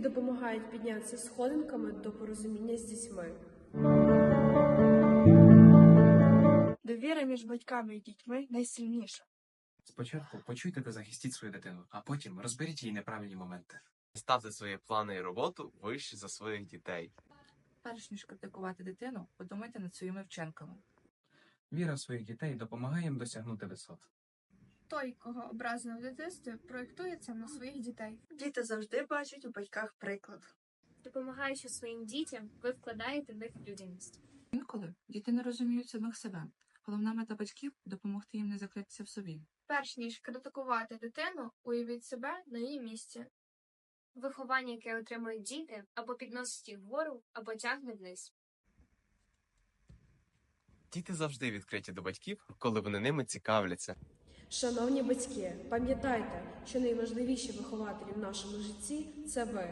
допомагають піднятися сходинками до порозуміння з дітьми. Довіра між батьками і дітьми найсильніша. Спочатку почуйте та захистіть свою дитину, а потім розберіть її неправильні моменти. Ставте свої плани і роботу вище за своїх дітей. Перш ніж критикувати дитину, подумайте над своїми вчинками. Віра в своїх дітей допомагає їм досягнути висот. Той, кого образили в дитинстві, проєктується на своїх дітей. Діти завжди бачать у батьках приклад. Допомагаючи своїм дітям, ви вкладаєте в них людяність. Інколи діти не розуміють самих себе. Головна мета батьків допомогти їм не закритися в собі. Перш ніж критикувати дитину, уявіть себе на її місці. Виховання, яке отримують діти, або підносить їх вгору, або тягне вниз. Діти завжди відкриті до батьків, коли вони ними цікавляться. Шановні батьки, пам'ятайте, що найважливіші вихователі в нашому житті це ви.